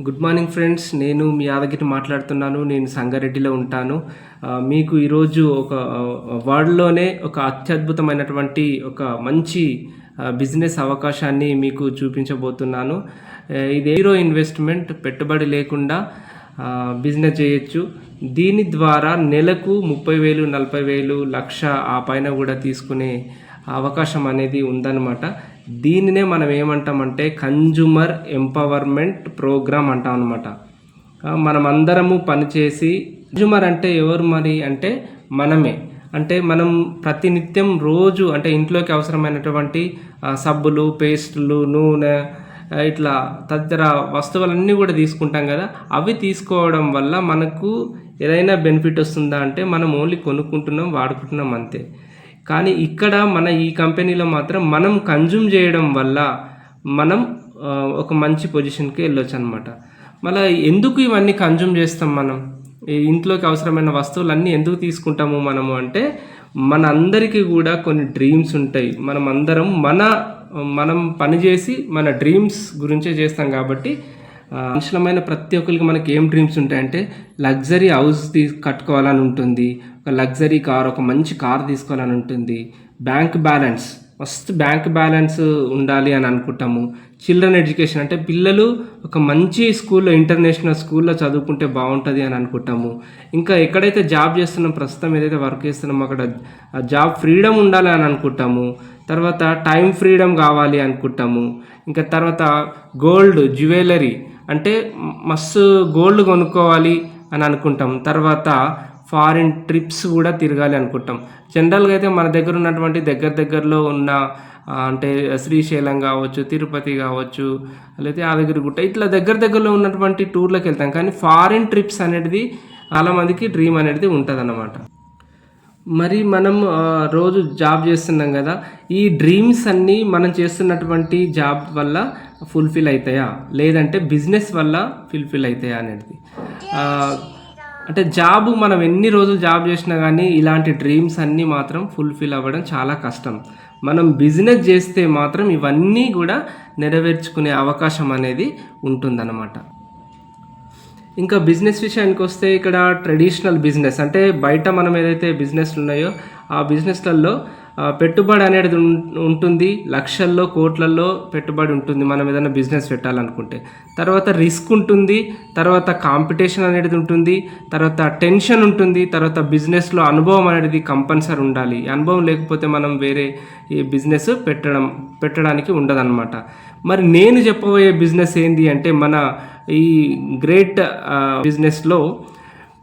Good morning friends నేను మీ యాదగిరి మాట్లాడుతున్నాను. నేను సంగారెడ్డిలో ఉంటాను. మీకు ఈరోజు ఒక వరల్డ్లోనే ఒక అత్యద్భుతమైనటువంటి ఒక మంచి బిజినెస్ అవకాశాన్ని మీకు చూపించబోతున్నాను. ఇది జీరో ఇన్వెస్ట్మెంట్ పెట్టుబడి లేకుండా బిజినెస్ చేయొచ్చు. దీని ద్వారా నెలకు ముప్పై వేలు నలభై వేలు లక్ష ఆ పైన కూడా తీసుకునే అవకాశం అనేది ఉందన్నమాట. దీనినే మనం ఏమంటామంటే కన్జ్యూమర్ ఎంపవర్మెంట్ ప్రోగ్రామ్ అంటాం అనమాట మనం అందరము పనిచేసి కన్జ్యూమర్ అంటే ఎవరు మరి అంటే మనమే. అంటే మనం ప్రతినిత్యం రోజు అంటే ఇంట్లోకి అవసరమైనటువంటి సబ్బులు పేస్టులు నూనె ఇట్లా తదితర వస్తువులన్నీ కూడా తీసుకుంటాం కదా. అవి తీసుకోవడం వల్ల మనకు ఏదైనా బెనిఫిట్ వస్తుందా అంటే మనం ఓన్లీ కొనుక్కుంటున్నాం వాడుకుంటున్నాం అంతే. కానీ ఇక్కడ మన ఈ కంపెనీలో మాత్రం మనం కన్జ్యూమ్ చేయడం వల్ల మనం ఒక మంచి పొజిషన్కి వెళ్ళొచ్చు అనమాట మళ్ళీ ఎందుకు ఇవన్నీ కన్జ్యూమ్ చేస్తాం మనం? ఈ ఇంట్లోకి అవసరమైన వస్తువులన్నీ ఎందుకు తీసుకుంటాము మనము అంటే మనందరికీ కూడా కొన్ని డ్రీమ్స్ ఉంటాయి. మనం అందరం మన మనం పనిచేసి మన డ్రీమ్స్ గురించే చేస్తాం కాబట్టి ఆ, మనుషులమైన ప్రతి ఒక్కరికి మనకి ఏం డ్రీమ్స్ ఉంటాయంటే లగ్జరీ హౌస్ తీ కట్టుకోవాలని ఉంటుంది. ఒక లగ్జరీ కార్ ఒక మంచి కార్ తీసుకోవాలని ఉంటుంది. Bank balance first bank balance ఉండాలి అని అనుకుంటాము. చిల్డ్రన్ ఎడ్యుకేషన్ అంటే పిల్లలు ఒక మంచి స్కూల్లో ఇంటర్నేషనల్ స్కూల్లో చదువుకుంటే బాగుంటుంది అని అనుకుంటాము. ఇంకా ఎక్కడైతే జాబ్ చేస్తున్నాం ప్రస్తుతం ఏదైతే వర్క్ చేస్తున్నామో అక్కడ జాబ్ ఫ్రీడమ్ ఉండాలి అని అనుకుంటాము. తర్వాత టైం ఫ్రీడమ్ కావాలి అనుకుంటాము. ఇంకా తర్వాత గోల్డ్ జ్యువెలరీ అంటే మస్తు గోల్డ్ కొనుక్కోవాలి అని అనుకుంటాం. తర్వాత ఫారిన్ ట్రిప్స్ కూడా తిరగాలి అనుకుంటాం. జనరల్గా అయితే మన దగ్గర ఉన్నటువంటి దగ్గర దగ్గరలో ఉన్న అంటే శ్రీశైలం కావచ్చు తిరుపతి కావచ్చు లేకపోతే యాదగిరిగుట్ట ఇట్లా దగ్గర దగ్గరలో ఉన్నటువంటి టూర్లకు వెళ్తాం. కానీ ఫారిన్ ట్రిప్స్ అనేది చాలామందికి డ్రీమ్ అనేది ఉంటుంది మరి మనం రోజు జాబ్ చేస్తున్నాం కదా ఈ డ్రీమ్స్ అన్నీ మనం చేస్తున్నటువంటి జాబ్ వల్ల ఫుల్ఫిల్ అవుతాయా లేదంటే బిజినెస్ వల్ల ఫుల్ఫిల్ అవుతాయా అనేది? అంటే జాబ్ మనం ఎన్ని రోజులు జాబ్ చేసినా కానీ ఇలాంటి డ్రీమ్స్ అన్నీ మాత్రం ఫుల్ఫిల్ అవ్వడం చాలా కష్టం. మనం బిజినెస్ చేస్తే మాత్రం ఇవన్నీ కూడా నెరవేర్చుకునే అవకాశం అనేది ఉంటుందన్నమాట. ఇంకా బిజినెస్ విషయానికి వస్తే ఇక్కడ ట్రెడిషనల్ బిజినెస్ అంటే బయట మనం ఏదైతే బిజినెస్లు ఉన్నాయో ఆ బిజినెస్లలో పెట్టుబడి అనేది ఉంటుంది. లక్షల్లో కోట్లల్లో పెట్టుబడి ఉంటుంది. మనం ఏదైనా బిజినెస్ పెట్టాలనుకుంటే. తర్వాత రిస్క్ ఉంటుంది. తర్వాత కాంపిటీషన్ అనేది ఉంటుంది. తర్వాత టెన్షన్ ఉంటుంది. తర్వాత బిజినెస్లో అనుభవం అనేది కంపల్సరీ ఉండాలి. అనుభవం లేకపోతే మనం వేరే ఈ బిజినెస్ పెట్టడం పెట్టడానికి ఉండదన్నమాట. మరి నేను చెప్పబోయే బిజినెస్ ఏంటి అంటే మన ఈ గ్రేట్ బిజినెస్లో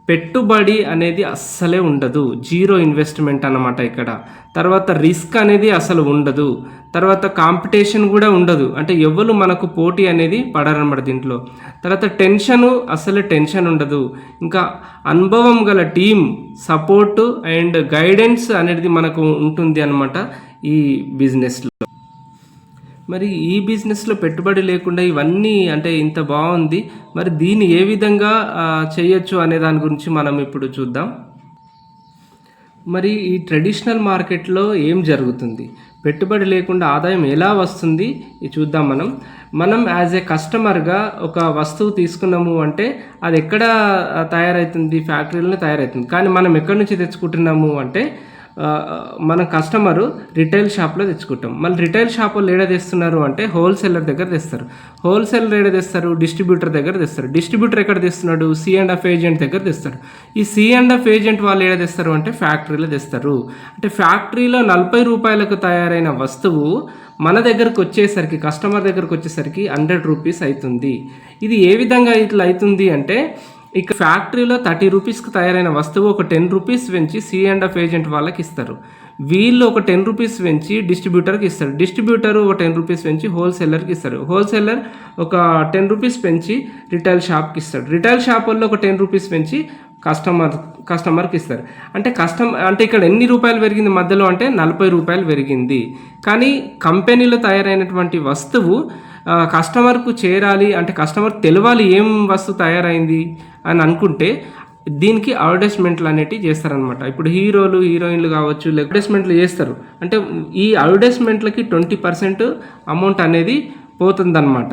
పెట్టుబడి అనేది అస్సలే ఉండదు. జీరో ఇన్వెస్ట్మెంట్ అన్నమాట ఇక్కడ. తర్వాత రిస్క్ అనేది అసలు ఉండదు. తర్వాత కాంపిటీషన్ కూడా ఉండదు. అంటే ఎవరు మనకు పోటీ అనేది పడరనమాట దీంట్లో. తర్వాత టెన్షన్ అసలు టెన్షన్ ఉండదు. ఇంకా అనుభవం గల టీం సపోర్టు అండ్ గైడెన్స్ అనేది మనకు ఉంటుంది అనమాట ఈ బిజినెస్లో. మరి ఈ బిజినెస్లో పెట్టుబడి లేకుండా ఇవన్నీ అంటే ఇంత బాగుంది. మరి దీన్ని ఏ విధంగా చేయొచ్చు అనే దాని గురించి మనం ఇప్పుడు చూద్దాం. మరి ఈ ట్రెడిషనల్ మార్కెట్లో ఏం జరుగుతుంది? పెట్టుబడి లేకుండా ఆదాయం ఎలా వస్తుంది? ఇది చూద్దాం మనం. మనం యాజ్ ఏ కస్టమర్గా ఒక వస్తువు తీసుకున్నాము అంటే అది ఎక్కడ తయారవుతుంది ఫ్యాక్టరీలోనే తయారవుతుంది కానీ మనం ఎక్కడి నుంచి తెచ్చుకుంటున్నాము అంటే మన కస్టమరు రిటైల్ షాప్లో తెచ్చుకుంటాం. మళ్ళీ రిటైల్ షాప్ వాళ్ళు ఏడ తెస్తున్నారు అంటే హోల్సేలర్ దగ్గర తెస్తారు. హోల్సేలర్ ఏడ తెస్తారు? డిస్ట్రిబ్యూటర్ దగ్గర తెస్తారు. డిస్ట్రిబ్యూటర్ ఎక్కడ తెస్తున్నాడు? సి అండ్ ఎఫ్ ఏజెంట్ దగ్గర తెస్తారు. ఈ సి అండ్ ఎఫ్ ఏజెంట్ వాళ్ళు ఏడ తెస్తారు అంటే ఫ్యాక్టరీలో తెస్తారు. అంటే ఫ్యాక్టరీలో నలభై రూపాయలకు తయారైన వస్తువు మన దగ్గరకు వచ్చేసరికి కస్టమర్ దగ్గరకు వచ్చేసరికి హండ్రెడ్ రూపీస్ అవుతుంది. ఇది ఏ విధంగా ఇట్లా అవుతుంది అంటే ఇక ఫ్యాక్టరీలో థర్టీ రూపీస్కి తయారైన వస్తువు ఒక టెన్ రూపీస్ పెంచి సి అండ్ ఎఫ్ ఏజెంట్ వాళ్ళకి ఇస్తారు. వీళ్ళు ఒక టెన్ రూపీస్ పెంచి డిస్ట్రిబ్యూటర్కి ఇస్తారు. డిస్ట్రిబ్యూటర్ ఒక టెన్ రూపీస్ పెంచి హోల్సేలర్కి ఇస్తారు. హోల్సేలర్ ఒక టెన్ రూపీస్ పెంచి రిటైల్ షాప్కి ఇస్తాడు రిటైల్ షాప్ వాళ్ళు ఒక టెన్ రూపీస్ పెంచి కస్టమర్ కస్టమర్కి ఇస్తారు. అంటే కస్టమర్ అంటే ఇక్కడ ఎన్ని రూపాయలు పెరిగింది మధ్యలో అంటే నలభై రూపాయలు పెరిగింది. కానీ కంపెనీలో తయారైనటువంటి వస్తువు కస్టమర్కు చేరాలి అంటే కస్టమర్ తెలవాలి ఏం వస్తువు తయారైంది అని అనుకుంటే దీనికి అడ్వర్టైజ్మెంట్లు అనేటివి చేస్తారనమాట ఇప్పుడు హీరోలు హీరోయిన్లు కావచ్చు లేకపోతే అడ్వర్టైజ్మెంట్లు చేస్తారు. అంటే ఈ అడ్వర్టైజ్మెంట్లకి ట్వంటీ పర్సెంట్ అమౌంట్ అనేది పోతుందన్నమాట.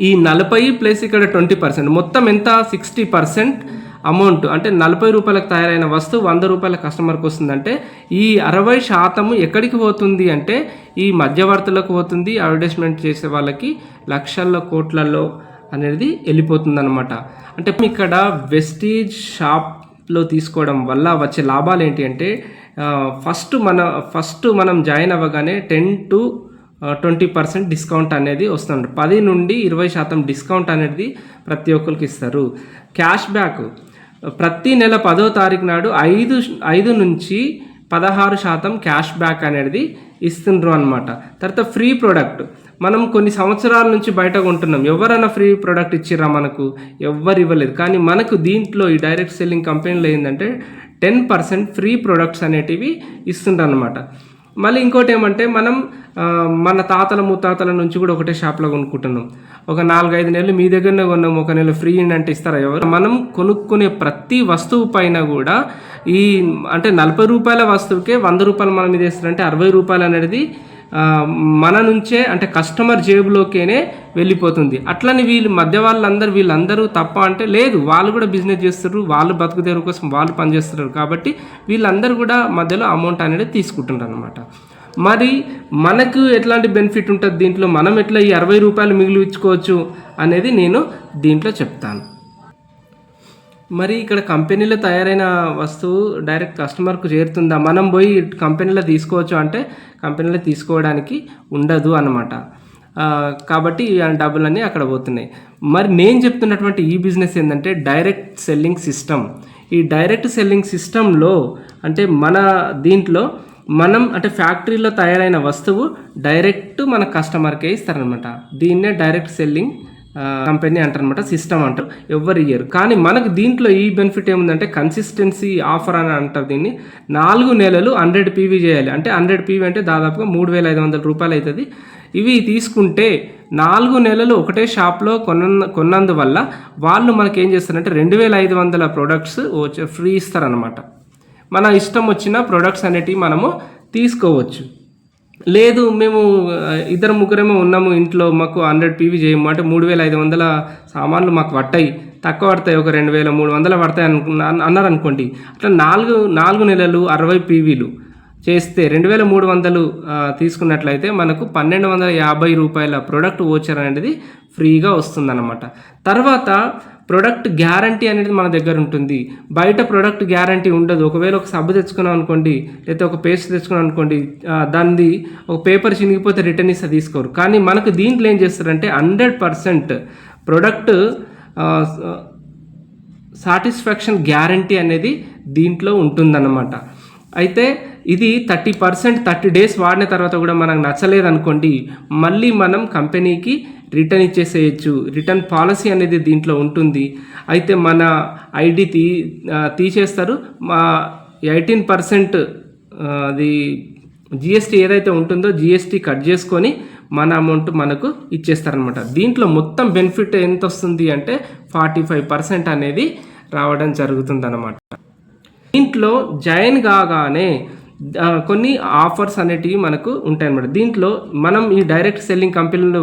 ఈ నలభై ప్లస్ ఇక్కడ ట్వంటీ పర్సెంట్. మొత్తం ఎంత? సిక్స్టీ పర్సెంట్ అమౌంట్ అంటే నలభై రూపాయలకు తయారైన వస్తువు వంద రూపాయల కస్టమర్కి వస్తుందంటే ఈ అరవై శాతము ఎక్కడికి పోతుంది అంటే ఈ మధ్యవర్తులకు పోతుంది అడ్వర్టైజ్మెంట్ చేసే వాళ్ళకి లక్షల్లో కోట్లలో అనేది వెళ్ళిపోతుంది అనమాట అంటే ఇక్కడ వెస్టీజ్ షాప్లో తీసుకోవడం వల్ల వచ్చే లాభాలు ఏంటి అంటే ఫస్ట్ మన ఫస్ట్ మనం జాయిన్ అవ్వగానే ten to twenty percent discount అనేది వస్తుంది పది నుండి ఇరవై శాతం డిస్కౌంట్ అనేది ప్రతి ఒక్కరికి ఇస్తారు. క్యాష్ బ్యాక్ ప్రతి నెల పదో తారీఖు నాడు ఐదు ఐదు నుంచి పదహారు శాతం క్యాష్ బ్యాక్ అనేది ఇస్తుండ్రు అనమాట తర్వాత ఫ్రీ ప్రోడక్ట్. మనం కొన్ని సంవత్సరాల నుంచి బయట కొంటున్నాం. ఎవరైనా ఫ్రీ ప్రోడక్ట్ ఇచ్చిర్రా మనకు? ఎవ్వరు ఇవ్వలేదు. కానీ మనకు దీంట్లో ఈ డైరెక్ట్ సెల్లింగ్ కంపెనీలో ఏంటంటే టెన్ పర్సెంట్ ఫ్రీ ప్రొడక్ట్స్ అనేటివి ఇస్తుండ్రు అనమాట మళ్ళీ ఇంకోటి ఏమంటే మనం మన తాతల ముత్తాతల నుంచి కూడా ఒకటే షాప్లో కొనుక్కుంటున్నాం. ఒక నాలుగైదు నెలలు మీ దగ్గరనే కొన్నాం ఒక నెల ఫ్రీ అంటే ఇస్తారా ఎవరు? మనం కొనుక్కునే ప్రతి వస్తువు పైన కూడా ఈ అంటే నలభై రూపాయల వస్తువుకే వంద రూపాయలు మనం ఇది వేస్తారంటే అరవై రూపాయలు అనేది మన నుంచే అంటే కస్టమర్ జేబులోకేనే వెళ్ళిపోతుంది. అట్లని వీళ్ళు మధ్య వాళ్ళందరూ వీళ్ళందరూ తప్ప అంటే లేదు. వాళ్ళు కూడా బిజినెస్ చేస్తారు వాళ్ళు బతుకుదేరు కోసం వాళ్ళు పనిచేస్తున్నారు కాబట్టి వీళ్ళందరూ కూడా మధ్యలో అమౌంట్ అనేది తీసుకుంటున్నారు అనమాట మరి మనకు ఎట్లాంటి బెనిఫిట్ ఉంటుంది దీంట్లో? మనం ఎట్లా ఈ అరవై రూపాయలు మిగిలించుకోవచ్చు అనేది నేను దీంట్లో చెప్తాను. మరి ఇక్కడ కంపెనీలో తయారైన వస్తువు డైరెక్ట్ కస్టమర్కు చేరుతుందా? మనం పోయి కంపెనీలో తీసుకోవచ్చు అంటే కంపెనీలో తీసుకోవడానికి ఉండదు అనమాట కాబట్టి డబ్బులన్నీ అక్కడ పోతున్నాయి. మరి నేను చెప్తున్నటువంటి ఈ బిజినెస్ ఏంటంటే డైరెక్ట్ సెల్లింగ్ సిస్టమ్. ఈ డైరెక్ట్ సెల్లింగ్ సిస్టంలో అంటే మన దీంట్లో మనం అంటే ఫ్యాక్టరీలో తయారైన వస్తువు డైరెక్ట్ మన కస్టమర్కే ఇస్తారనమాట దీన్నే డైరెక్ట్ సెల్లింగ్ కంపెనీ అంటారనమాట సిస్టమ్ అంటారు. ఎవరి ఇయర్ కానీ మనకు దీంట్లో ఈ బెనిఫిట్ ఏముందంటే కన్సిస్టెన్సీ ఆఫర్ అని అంటారు దీన్ని. నాలుగు నెలలు హండ్రెడ్ పీవీ చేయాలి. అంటే హండ్రెడ్ పీవీ అంటే దాదాపుగా మూడు వేల ఐదు వందల రూపాయలు అవుతుంది ఇవి తీసుకుంటే నాలుగు నెలలు ఒకటే షాప్లో కొన్న కొన్నందువల్ల వాళ్ళు మనకి ఏం చేస్తారంటే రెండు వేల ఐదు వందల ప్రొడక్ట్స్ ఫ్రీ ఇస్తారనమాట మన ఇష్టం వచ్చిన ప్రొడక్ట్స్ అనేటివి మనము తీసుకోవచ్చు. లేదు మేము ఇద్దరు ముగ్గురేమో ఉన్నాము ఇంట్లో మాకు హండ్రెడ్ పీవీ చేయము అంటే మూడు వేల ఐదు వందల సామాన్లు మాకు పట్టాయి. తక్కువ పడతాయి ఒక రెండు వేల మూడు వందలు పడతాయి అనుకున్నా అన్నారు అనుకోండి అట్లా నాలుగు నాలుగు నెలలు అరవై పీవీలు చేస్తే రెండు వేల మూడు వందలు తీసుకున్నట్లయితే మనకు పన్నెండు వందల యాభై రూపాయల ప్రొడక్ట్ ఓచర్ అనేది ఫ్రీగా వస్తుందన్నమాట. తర్వాత ప్రొడక్ట్ గ్యారంటీ అనేది మన దగ్గర ఉంటుంది. బయట ప్రొడక్ట్ గ్యారంటీ ఉండదు. ఒకవేళ ఒక సబ్బు తెచ్చుకున్నాం అనుకోండి లేకపోతే ఒక పేస్ట్ తెచ్చుకున్నాం అనుకోండి దాన్ని దానిది ఒక పేపర్ చినిగిపోతే రిటర్న్ ఇస్తే తీసుకోరు. కానీ మనకు దీంట్లో ఏం చేస్తారంటే hundred percent product satisfaction guarantee అనేది దీంట్లో ఉంటుందన్నమాట. అయితే ఇది థర్టీ పర్సెంట్ థర్టీ డేస్ వాడిన తర్వాత కూడా మనకు నచ్చలేదు అనుకోండి మళ్ళీ మనం కంపెనీకి రిటర్న్ ఇచ్చేసేయచ్చు. రిటర్న్ పాలసీ అనేది దీంట్లో ఉంటుంది. అయితే మన ఐడి తీ తీసేస్తారు. మా ఎయిటీన్ పర్సెంట్ అది జిఎస్టీ ఏదైతే ఉంటుందో జిఎస్టీ కట్ చేసుకొని మన అమౌంట్ మనకు ఇచ్చేస్తారనమాట. దీంట్లో మొత్తం బెనిఫిట్ ఎంత వస్తుంది అంటే ఫార్టీ ఫైవ్ పర్సెంట్ అనేది రావడం జరుగుతుంది దీంట్లో జాయిన్ కాగానే కొన్ని ఆఫర్స్ అనేటివి మనకు ఉంటాయి అన్నమాట దీంట్లో మనం ఈ డైరెక్ట్ సెల్లింగ్ కంపెనీలు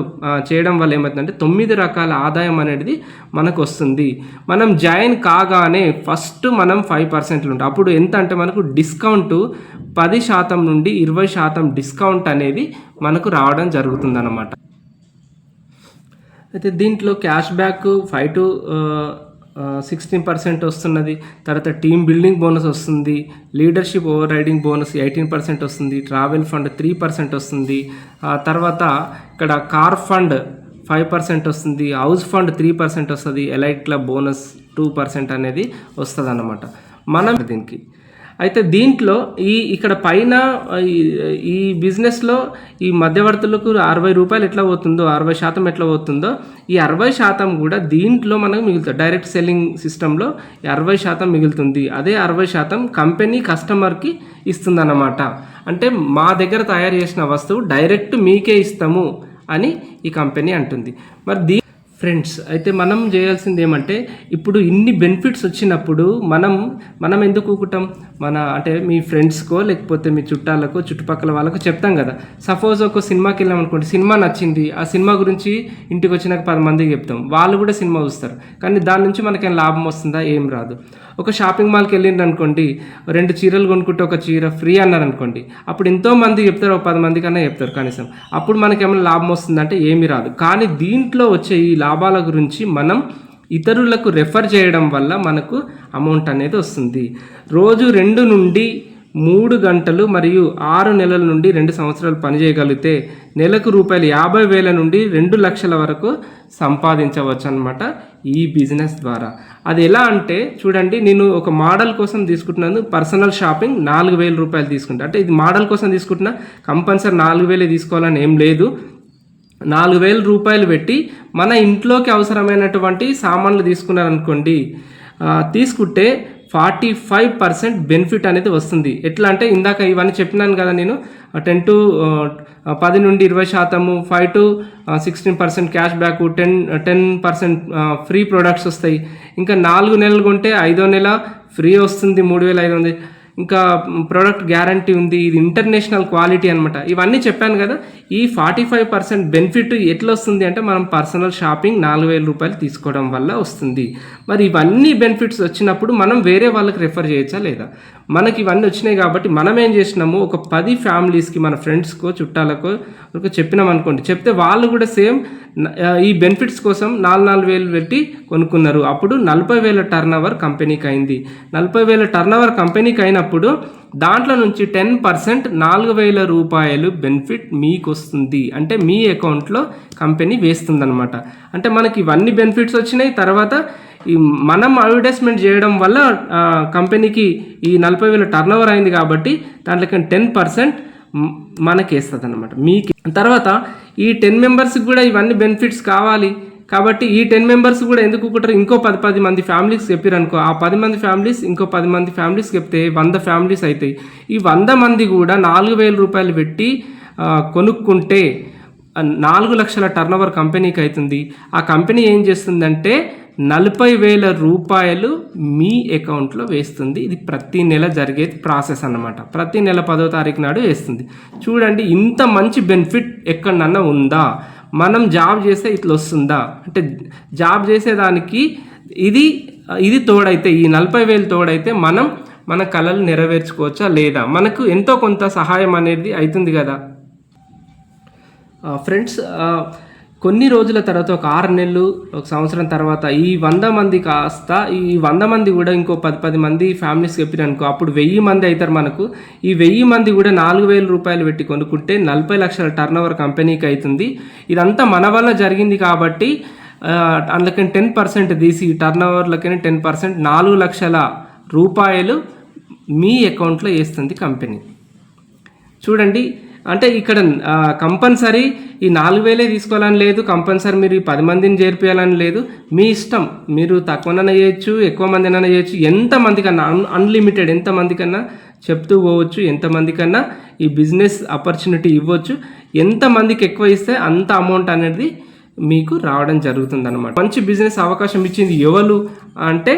చేయడం వల్ల ఏమవుతుందంటే తొమ్మిది రకాల ఆదాయం అనేది మనకు వస్తుంది. మనం జాయిన్ కాగానే ఫస్ట్ మనం ఫైవ్ పర్సెంట్లు ఉంటాం. అప్పుడు ఎంత అంటే మనకు డిస్కౌంట్ పది శాతం నుండి ఇరవై శాతం డిస్కౌంట్ అనేది మనకు రావడం జరుగుతుంది అయితే దీంట్లో cash back five to sixteen percent వస్తున్నది. తర్వాత టీమ్ బిల్డింగ్ బోనస్ వస్తుంది. Leadership overriding bonus eighteen percent వస్తుంది. ట్రావెల్ ఫండ్ త్రీ పర్సెంట్ వస్తుంది. ఆ తర్వాత ఇక్కడ కార్ ఫండ్ ఫైవ్ పర్సెంట్ వస్తుంది. హౌస్ ఫండ్ త్రీ పర్సెంట్ వస్తుంది. Elite club bonus two percent అనేది వస్తుంది అన్నమాట మనం దీనికి అయితే దీంట్లో ఈ ఇక్కడ పైన ఈ- బిజినెస్లో ఈ మధ్యవర్తులకు అరవై రూపాయలు ఎట్లా పోతుందో అరవై శాతం ఎట్లా పోతుందో ఈ అరవై శాతం కూడా దీంట్లో మనకు మిగులుతుంది. డైరెక్ట్ సెల్లింగ్ సిస్టంలో అరవై శాతం మిగులుతుంది. అదే అరవై శాతం కంపెనీ కస్టమర్కి ఇస్తుందన్నమాట. అంటే మా దగ్గర తయారు చేసిన వస్తువు డైరెక్ట్ మీకే ఇస్తాము అని ఈ కంపెనీ అంటుంది. మరి దీ ఫ్రెండ్స్ అయితే మనం చేయాల్సింది ఏమంటే ఇప్పుడు ఇన్ని బెనిఫిట్స్ వచ్చినప్పుడు మనం మనం ఎందుకు ఊకుటాం? మన అంటే మీ ఫ్రెండ్స్కో లేకపోతే మీ చుట్టాలకో చుట్టుపక్కల వాళ్ళకో చెప్తాం కదా. సపోజ్ ఒక సినిమాకి వెళ్ళాం అనుకోండి సినిమా నచ్చింది. ఆ సినిమా గురించి ఇంటికి వచ్చినాక పది మందికి చెప్తాం. వాళ్ళు కూడా సినిమా చూస్తారు. కానీ దాని నుంచి మనకేం లాభం వస్తుందా? ఏం రాదు. ఒక షాపింగ్ మాల్కి వెళ్ళిండ్రు అనుకోండి రెండు చీరలు కొనుక్కుంటే ఒక చీర ఫ్రీ అన్నారు అనుకోండి అప్పుడు ఎంతో మంది చెప్తారు ఒక పది మంది కన్నా చెప్తారు కనీసం. అప్పుడు మనకేమైనా లాభం వస్తుందంటే ఏమీ రాదు. కానీ దీంట్లో వచ్చే ఈ లాభాల గురించి మనం ఇతరులకు రెఫర్ చేయడం వల్ల మనకు అమౌంట్ అనేది వస్తుంది. రోజు రెండు నుండి మూడు గంటలు మరియు ఆరు నెలల నుండి రెండు సంవత్సరాలు పనిచేయగలిగితే నెలకు రూపాయలు యాభై వేల నుండి రెండు లక్షల వరకు సంపాదించవచ్చు అనమాట ఈ బిజినెస్ ద్వారా. అది ఎలా అంటే చూడండి నేను ఒక మోడల్ కోసం తీసుకుంటున్నాను. పర్సనల్ షాపింగ్ నాలుగు వేల రూపాయలు తీసుకుంటా. అంటే ఇది మోడల్ కోసం తీసుకుంటున్నా. కంపల్సరీ నాలుగు వేలే తీసుకోవాలని ఏం లేదు. నాలుగు వేల రూపాయలు పెట్టి మన ఇంట్లోకి అవసరమైనటువంటి సామాన్లు తీసుకున్నారనుకోండి తీసుకుంటే ఫార్టీ ఫైవ్ పర్సెంట్ బెనిఫిట్ అనేది వస్తుంది. ఎట్లా అంటే ఇందాక ఇవన్నీ చెప్పినాను కదా నేను టెన్ టు పది నుండి ఇరవై శాతము five to sixteen percent cash back ten ten percent free products వస్తాయి. ఇంకా నాలుగు నెలలు కొంటే ఐదో నెల ఫ్రీ వస్తుంది మూడు వేల ఐదు వందలు. ఇంకా ప్రోడక్ట్ గ్యారంటీ ఉంది ఇది ఇంటర్నేషనల్ క్వాలిటీ అనమాట ఇవన్నీ చెప్పాను కదా ఈ ఫార్టీ ఫైవ్ పర్సెంట్ బెనిఫిట్ ఎట్లా వస్తుంది అంటే మనం పర్సనల్ షాపింగ్ నాలుగు వేల రూపాయలు తీసుకోవడం వల్ల వస్తుంది. మరి ఇవన్నీ బెనిఫిట్స్ వచ్చినప్పుడు మనం వేరే వాళ్ళకి రిఫర్ చేయొచ్చా లేదా? మనకి ఇవన్నీ వచ్చినాయి కాబట్టి మనం ఏం చేసినాము? ఒక పది ఫ్యామిలీస్కి మన ఫ్రెండ్స్కో చుట్టాలకో ఒక చెప్పినాం అనుకోండి. చెప్తే వాళ్ళు కూడా సేమ్ ఈ బెనిఫిట్స్ కోసం నాలుగు నాలుగు వేలు పెట్టి కొనుక్కున్నారు. అప్పుడు నలభై వేల టర్న్ అవర్ కంపెనీకి అయింది. నలభై వేల టర్న్ అవర్ కంపెనీకి అయినప్పుడు దాంట్లో నుంచి టెన్ పర్సెంట్ నాలుగు వేల రూపాయలు బెనిఫిట్ మీకు వస్తుంది అంటే మీ అకౌంట్లో కంపెనీ వేస్తుందన్నమాట. అంటే మనకి ఇవన్నీ బెనిఫిట్స్ వచ్చినాయి. తర్వాత ఈ మనం అడ్వర్టైజ్మెంట్ చేయడం వల్ల కంపెనీకి ఈ నలభై వేల టర్న్ ఓవర్ అయింది కాబట్టి దాంట్లో టెన్ పర్సెంట్ మనకి వేస్తుంది అనమాట మీకు. తర్వాత ఈ టెన్ మెంబర్స్కి కూడా ఇవన్నీ బెనిఫిట్స్ కావాలి. కాబట్టి ఈ టెన్ మెంబర్స్ కూడా ఎందుకు ఒకటారు ఇంకో పది పది మంది ఫ్యామిలీస్ చెప్పారనుకో ఆ పది మంది ఫ్యామిలీస్ ఇంకో పది మంది ఫ్యామిలీస్ చెప్తే వంద ఫ్యామిలీస్ అవుతాయి ఈ వంద మంది కూడా నాలుగు వేల రూపాయలు పెట్టి కొనుక్కుంటే నాలుగు లక్షల టర్నోవర్ కంపెనీకి అవుతుంది ఆ కంపెనీ ఏం చేస్తుందంటే నలభై వేల రూపాయలు మీ అకౌంట్లో వేస్తుంది. ఇది ప్రతి నెల జరిగే ప్రాసెస్ అన్నమాట. ప్రతి నెల పదో తారీఖు నాడు వేస్తుంది. చూడండి ఇంత మంచి బెనిఫిట్ ఎక్కడన్నా ఉందా? మనం జాబ్ చేస్తే ఇట్లా వస్తుందా? అంటే జాబ్ చేసేదానికి ఇది ఇది తోడైతే ఈ నలభై వేలు తోడైతే మనం మన కళలు నెరవేర్చుకోవచ్చా లేదా? మనకు ఎంతో కొంత సహాయం అనేది అవుతుంది కదా? ఫ్రెండ్స్ కొన్ని రోజుల తర్వాత ఒక ఆరు నెలలు ఒక సంవత్సరం తర్వాత ఈ వంద మంది కాస్త ఈ వంద మంది కూడా ఇంకో పది పది మంది ఫ్యామిలీస్ చెప్పిన అనుకో అప్పుడు వెయ్యి మంది అవుతారు మనకు. ఈ వెయ్యి మంది కూడా నాలుగు వేల రూపాయలు పెట్టి కొనుక్కుంటే నలభై లక్షల టర్న్ ఓవర్ కంపెనీకి అవుతుంది ఇదంతా మన వల్ల జరిగింది కాబట్టి అందులోకి టెన్ పర్సెంట్ తీసి టర్న్ ఓవర్లకైనా టెన్ పర్సెంట్ నాలుగు లక్షల రూపాయలు మీ అకౌంట్లో వేస్తుంది కంపెనీ. చూడండి అంటే ఇక్కడ కంపల్సరీ ఈ నాలుగు వేలే తీసుకోవాలని లేదు కంపల్సరీ మీరు ఈ పది మందిని చేర్పించాలని లేదు. మీ ఇష్టం మీరు తక్కువనైనా చేయొచ్చు ఎక్కువ మందినైనా చేయొచ్చు ఎంతమందికన్నా అన్ అన్లిమిటెడ్ ఎంతమందికన్నా చెప్తూ పోవచ్చు ఎంతమందికన్నా ఈ బిజినెస్ ఆపర్చునిటీ ఇవ్వచ్చు. ఎంతమందికి ఎక్కువ ఇస్తే అంత అమౌంట్ అనేది మీకు రావడం జరుగుతుంది అనమాట మంచి బిజినెస్ అవకాశం ఇచ్చింది ఎవరు అంటే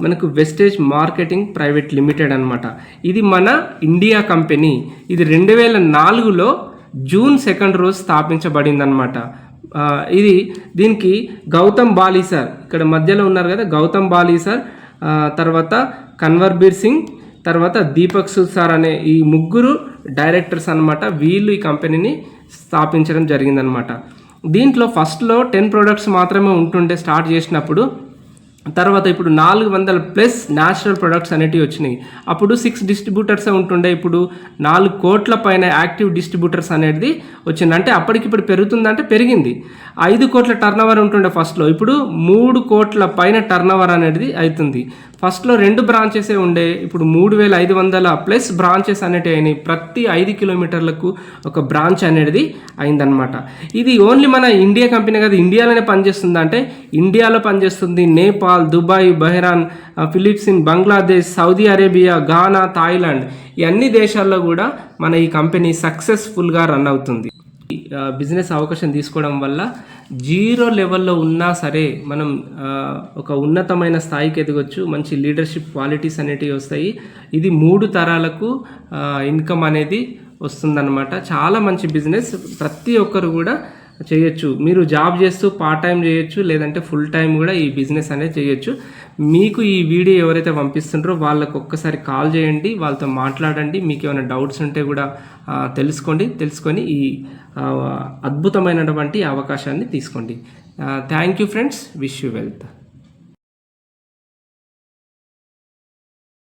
మనకు వెస్టేజ్ మార్కెటింగ్ ప్రైవేట్ లిమిటెడ్ అనమాట ఇది మన ఇండియా కంపెనీ ఇది రెండు వేల నాలుగులో జూన్ సెకండ్ రోజు స్థాపించబడింది అనమాట ఇది దీనికి గౌతమ్ బాలీ సార్ ఇక్కడ మధ్యలో ఉన్నారు కదా గౌతమ్ బాలీ సార్ తర్వాత కన్వర్బీర్ సింగ్ తర్వాత దీపక్ సూద్ సార్ అనే ఈ ముగ్గురు డైరెక్టర్స్ అన్నమాట వీళ్ళు ఈ కంపెనీని స్థాపించడం జరిగిందనమాట దీంట్లో ఫస్ట్లో టెన్ ప్రొడక్ట్స్ మాత్రమే ఉంటుండే స్టార్ట్ చేసినప్పుడు తర్వాత ఇప్పుడు నాలుగు వందల ప్లస్ న్యాచురల్ ప్రొడక్ట్స్ అనేటివి వచ్చినాయి. అప్పుడు సిక్స్ డిస్ట్రిబ్యూటర్సే ఉంటుండే. ఇప్పుడు నాలుగు కోట్ల పైన యాక్టివ్ డిస్ట్రిబ్యూటర్స్ అనేది వచ్చింది. అంటే అప్పటికిప్పుడు పెరుగుతుందంటే పెరిగింది. ఐదు కోట్ల టర్న్ ఓవర్ ఉంటుండే ఫస్ట్లో. ఇప్పుడు మూడు కోట్ల పైన టర్న్ ఓవర్ అనేది అవుతుంది. ఫస్ట్లో రెండు బ్రాంచెసే ఉండే. ఇప్పుడు మూడు వేల ఐదు వందల ప్లస్ బ్రాంచెస్ అనేటివి అయినాయి. ప్రతి ఐదు కిలోమీటర్లకు ఒక బ్రాంచ్ అనేది అయిందనమాట ఇది ఓన్లీ మన ఇండియా కంపెనీ కదా ఇండియాలోనే పనిచేస్తుందంటే ఇండియాలో పనిచేస్తుంది Nepal Dubai Bahrain Philippines Bangladesh Saudi Arabia Ghana Thailand ఈ అన్ని దేశాల్లో కూడా మన ఈ కంపెనీ సక్సెస్ఫుల్గా రన్ అవుతుంది. బిజినెస్ అవకాశం తీసుకోవడం వల్ల జీరో లెవెల్లో ఉన్నా సరే మనం ఒక ఉన్నతమైన స్థాయికి ఎదగొచ్చు మంచి లీడర్షిప్ క్వాలిటీస్ అనేటివి వస్తాయి. ఇది మూడు తరాలకు ఇన్కమ్ అనేది వస్తుందన్నమాట. చాలా మంచి బిజినెస్ ప్రతి ఒక్కరు కూడా చేయొచ్చు. మీరు జాబ్ చేస్తూ పార్ట్ టైం చేయొచ్చు లేదంటే ఫుల్ టైం కూడా ఈ బిజినెస్ అనేది చేయొచ్చు. మీకు ఈ వీడియో ఎవరైతే పంపిస్తుంటారో వాళ్ళకు ఒక్కసారి కాల్ చేయండి వాళ్ళతో మాట్లాడండి. మీకు ఏమైనా డౌట్స్ ఉంటే కూడా తెలుసుకోండి. తెలుసుకొని ఈ అద్భుతమైనటువంటి అవకాశాన్ని తీసుకోండి. Thank you friends wish you wealth